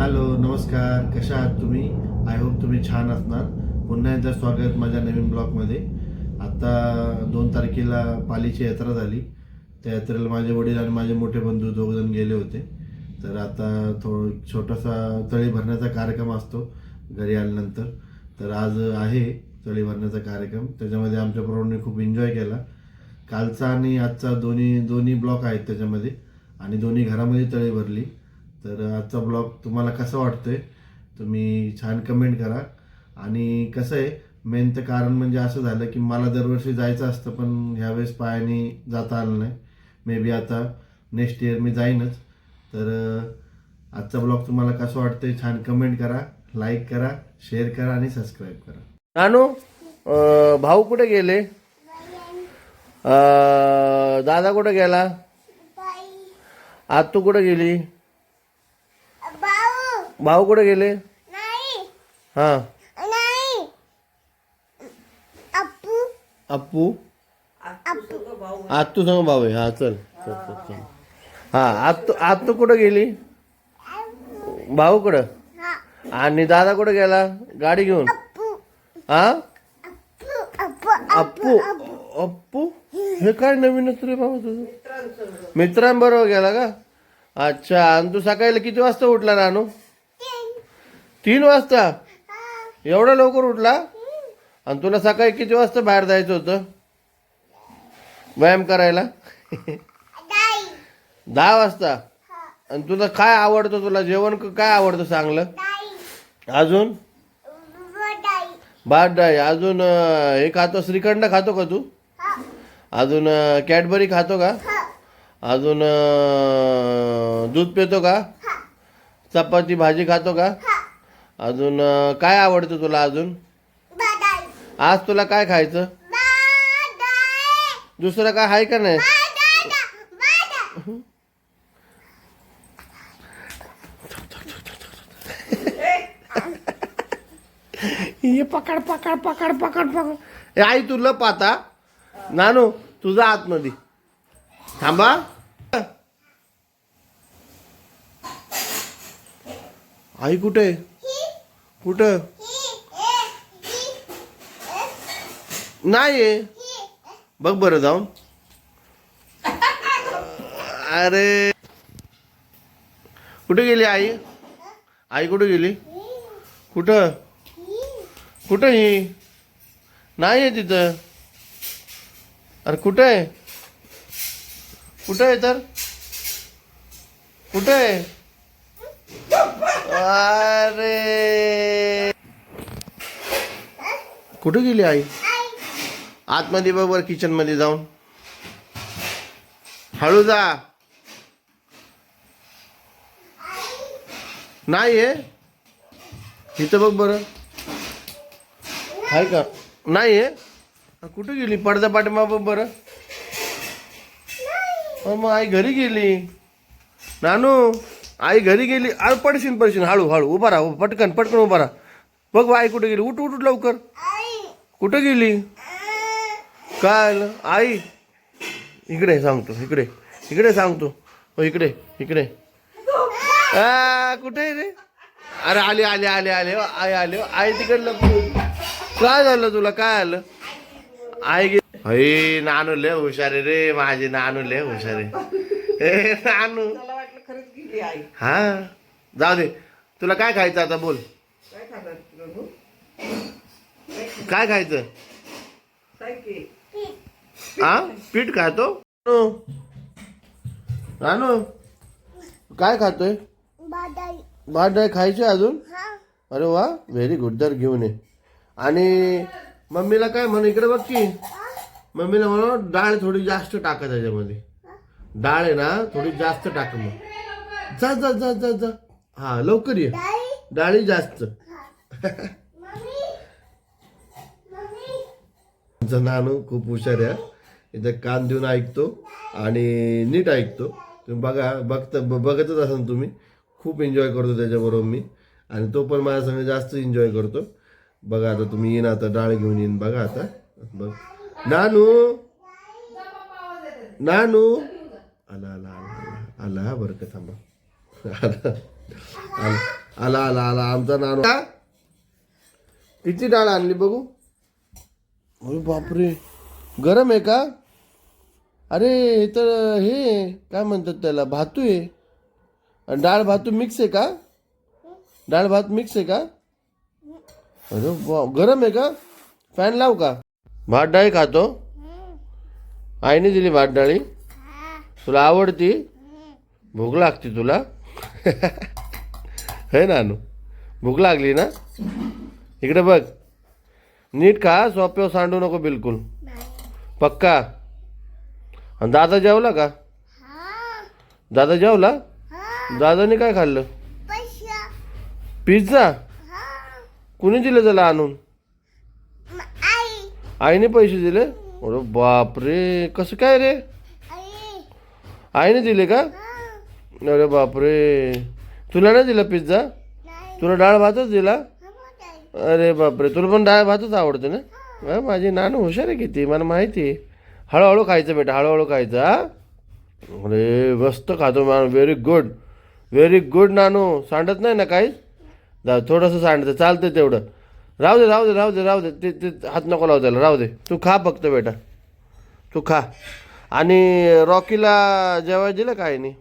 Hello नमस्कार कशा आहात तुम्ही? आय होप तुम्ही छान असणार. पुन्हा एकदा स्वागत माझ्या नवीन ब्लॉगमध्ये. आत्ता दोन तारखेला पालीची यात्रा झाली. त्या यात्रेला माझे वडील आणि माझे मोठे बंधू दोघजण गेले होते. तर आता थोडं छोटासा तळी भरण्याचा कार्यक्रम असतो घरी आल्यानंतर. तर आज आहे तळी भरण्याचा कार्यक्रम. त्याच्यामध्ये आमच्या प्रौढांनी खूप एन्जॉय केला. कालचा आणि आजचा दोन्ही दोन्ही ब्लॉक आहेत त्याच्यामध्ये. आणि दोन्ही घरामध्ये तळी भरली. तर आजचा ब्लॉग तुम्हाला कसा वाटतोय तुम्ही छान कमेंट करा. आणि कसं आहे मेन तर कारण म्हणजे असं झालं की मला दरवर्षी जायचं असतं पण ह्यावेळेस पायाने जाता आलं नाही. मे बी आता नेक्स्ट इयर मी जाईनच. तर आजचा ब्लॉग तुम्हाला कसं वाटतंय छान कमेंट करा लाईक करा शेअर करा आणि सबस्क्राईब करा. नानू भाऊ कुठे गेले? दादा कुठे गेला? आज तू कुठे गेली? भाऊ कुठे गेले? नाही. हा. नाही. अप्पू. अप्पू? अप्पू. आज तू सांग भाऊ आहे. हा चल चल, चल, चल. हा आज तू आज तू कुठे गेली? भाऊ कुठं? हा. आणि दादा कुठे गेला? गाडी घेऊन. हा? अप्पू अप्पू हे काय नवीनच रे बाबा तुझं? मित्रांबरोबर गेला का? अच्छा आणि तू सकाळी किती वाजता उठला नानू तीन वाजता? एवढा लवकर उठला? आणि तुला सकाळी किती वाजता बाहेर जायचं होतं? व्यायाम करायला? दहा वाजता? आणि तुला काय आवडतं? तुला जेवण काय आवडतं चांगलं अजून? भात डाळी. अजून हे खातो श्रीखंड खातो का तू? अजून कॅडबरी खातो का? अजून दूध पितो का? चपाती भाजी खातो का? हा अजून काय आवडतं तुला अजून? आज तुला काय खायचं? दुसरं काय आहे का नाही? ये पकड पकड पकड पकड पकड. आई तू लप आता नानू तुझा आतमध्ये. थांबा. आई कुठे? कुठं? नाही आहे. बघ बरं जाऊन. अरे. कुठे गेली आई? आई कुठे गेली? कुठं? कुठं ही? नाही आहे तिथं. अरे कुठं आहे? कुठं आहे तर? कुठं आहे? अरे. कुठं गेली आई? आतमध्ये बघ बरं जाऊन. हळू जा. नाही आहे इथं बघ बरं. आहे का? नाही आहे कुठं गेली? पडदा पाठीमा बघ बरं. मग आई घरी गेली. नानू आई घरी गेली. अरे पडशील पडशील. हळू हळू. उभा राहा पटकन पटकन उभा राहा. बघ बा, आई कुठे गेली? उठ उठ लवकर. कुठं गेली? काय? आलं? आई? इकडे सांगतो इकडे. इकडे सांगतो. हो इकडे इकडे. कुठे आहे रे? अरे आले आले आले आले. हो, आई आले. हो. आई तिकडलं काय झालं तुला? काय आलं? आई गे अय नानू लय हुशार रे माझे नानू लय हुशार ए नानू. हा? जाऊ दे. तुला काय खायचं आता बोल. काय खायचं? हा? पीठ खातो? नानू काय खातोय? भात डाळ खायची अजून? हा. अरे वा व्हेरी गुड दर घेऊन ये. आणि मम्मीला काय म्हणू इकडे बघ की. मम्मीला म्हणू डाळ थोडी जास्त टाका त्याच्यामध्ये. डाळ आहे ना थोडी जास्त टाक मग. जा जा जा जा जा. हा लवकर ये. डाळी? जास्त मम्मी मम्मी आमचा नानू खूप हुशार आहे. इथं कान देऊन ऐकतो आणि नीट ऐकतो. तुम्ही बघा बघता ब- बघतच असाल तुम्ही. खूप एन्जॉय करतो त्याच्याबरोबर मी. आणि तो पण माझ्यासंग जास्त एन्जॉय करतो. बघा आता तुम्ही येईन आता डाळ घेऊन येईन. बघा आता. बघ. नानू! नानू! आला आला आला आला. हा बरं का थांबा. आला. आला आला आला आला. आमचा नानू. किती डाळ आणली बघू? अरे बापरे. गरम आहे का? अरे हे तर हे काय म्हणतात त्याला? भातू आहे. आणि डाळ भातू मिक्स आहे का? डाळ भात मिक्स आहे का? अरे गरम आहे का? फॅन लाव का? भात डाळी खातो. आईने दिली भात डाळी. तुला आवडती? भूक लागते तुला? है ना अनु? भूक लागली ना? इकडे बघ. नीट खा सोप्यावर सांडू नको बिलकुल. पक्का? आणि दादा जेवला का? दादा जेवला? हा दादाने काय खाल्लं? पिझ्झा? कुणी दिलं त्याला आणून? आईने पैसे दिले? अरे बापरे कसं काय रे? आईने दिले का? अरे बापरे. तुला नाही दिला पिझ्झा? तुला डाळ भातच दिला? अरे बापरे तुला पण डाळ भातच आवडतं ना? हा, माझी नानू हुशार आहे किती मला माहिती आहे. हळूहळू खायचं बेटा हळूहळू खायचं हा? अरे मस्त खातो मान very good very good Nanu. सांडत नाही ना काही जा थोडंसं सांडतं चालतं तेवढं. राहू दे राहू दे राहू दे राहू दे. ते ते हात नको लावू त्याला राहू दे. तू खा फक्त बेटा. तू खा. आणि रॉकीला जेवायला दिलं काय नाही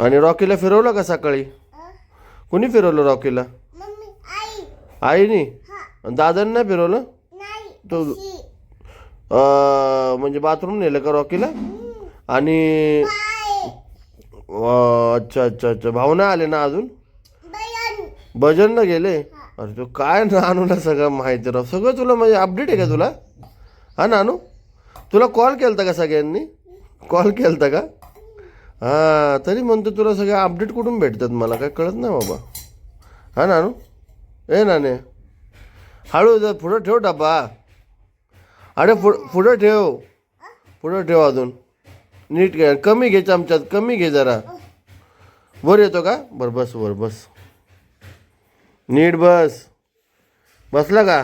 आणि रॉकीला फिरवलं का सकाळी? कुणी फिरवलं रॉकीला? आईनी? दादांनी नाही फिरवलं? तो म्हणजे बाथरूम नेलं का रॉकीला? आणि अच्छा अच्छा अच्छा. भावना आले ना अजून? भजनला गेले? अरे तू काय नानूला सगळं माहिती राव. सगळं तुला म्हणजे अपडेट आहे का तुला? हा नानू? तुला कॉल केलता का सगळ्यांनी? कॉल केलता का? हां तरी म्हणतो तुला सगळं अपडेट कुठून भेटतात मला? काय कळत नाही बाबा. हा नानू? ए नाने हळू जर पुढं ठेव टापा अरे पु पुढं ठेव पुढं ठेव अजून नीट घे कमी घे चमच्यात कमी घे जरा वर येतो का बरं बस वर बस नीट बस बसला का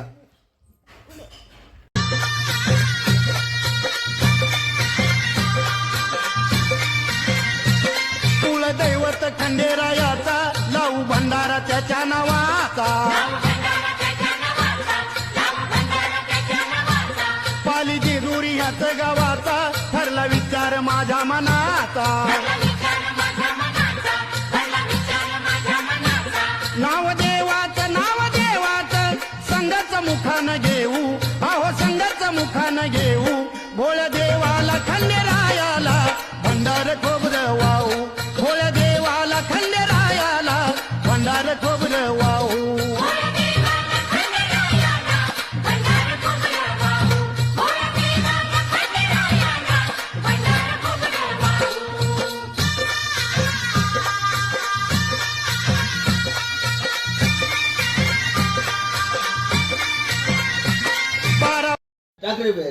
कुलदैवत खंडेरायाचा लावू भंडारा त्याच्या नाव नावाचा पाली जेजुरी ह्याच गावाचा ठरला विचार माझ्या मनाचा. नाव देवाच नाव देवाच संघाच मुखानं घेऊ. अहो संघाच मुखानं घेऊ. भोळ देवाला खंडेरायाला भंडार खोबरं वाऊ टाक रे बे.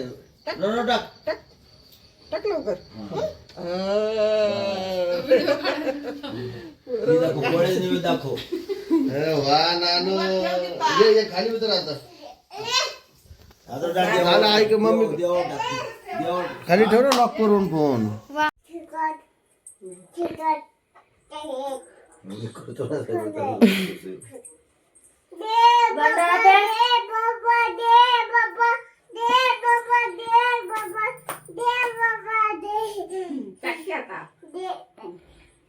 रडू टाक टाक. लवकर. ही. दाखव गोळे निवे दाखव. अरे वा नानू. ये ये खाली उतर आता. आता टाक झालं, ऐक मम्मी. देवावर- देवावर टाक देवावर टाक. खाली ठेव ना लॉक करून फोन मी करतो ना सगळं बाबा दे बाबा दे बाबा दे बाबा दे टाक की आता दे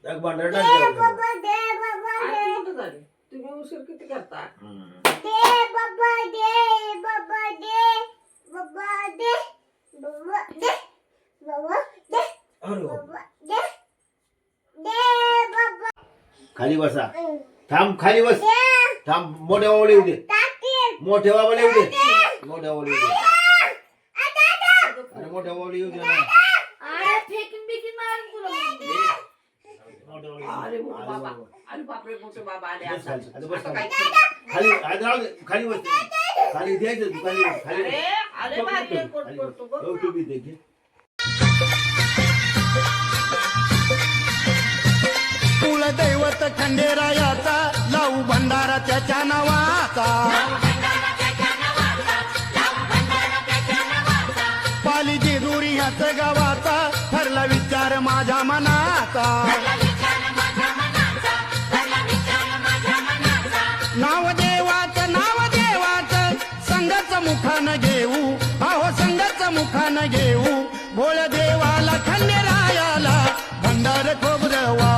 टाक भांडण दे टाक देवावर. बाबा दे बाबा आज दे. कुठं झाली? तुम्ही उशीर किती करता? हम्म. दे बाबा दे बाबा दे. बाबा दे. बाबा दे. बाबा दे. अरे वा. बाबा दे. दे बाबा. खाली बसा. थांब खाली बस. थांब मोठ्या बाबाला येऊ दे. टाकील मोठ्या बाबाला येऊ दे. मोठ्या बाबाला येऊ दे. अरे मोठ्या बाबाला येऊ दे ना अरे फेकिन बिकिन मारून तुला मोठ्या बाबाला अरे येऊ दे. मोठे बाबा अरे बापरे मोठे बाबा आले बस आता खाली, आता बस आता खाली. काय खाली आता राहू दे खाली बस खाली द्यायचं तू खाली बस, खाली अरे बस. अरे भारी एअरपोर्ट खाली करतो बस. बघ हो, ना. तू बी दे घे. कुलदैवत खंडेरायाचा लावू भंडारा त्याच्या नावाचा पाली जेजुरी ह्याच गावाचा ठरला विचार माझ्या मनाचा मुखान घेऊ. अहो संघाचा मुखान घेऊ. भोळ देवाला खंडेरायाला भंडार खोबरवा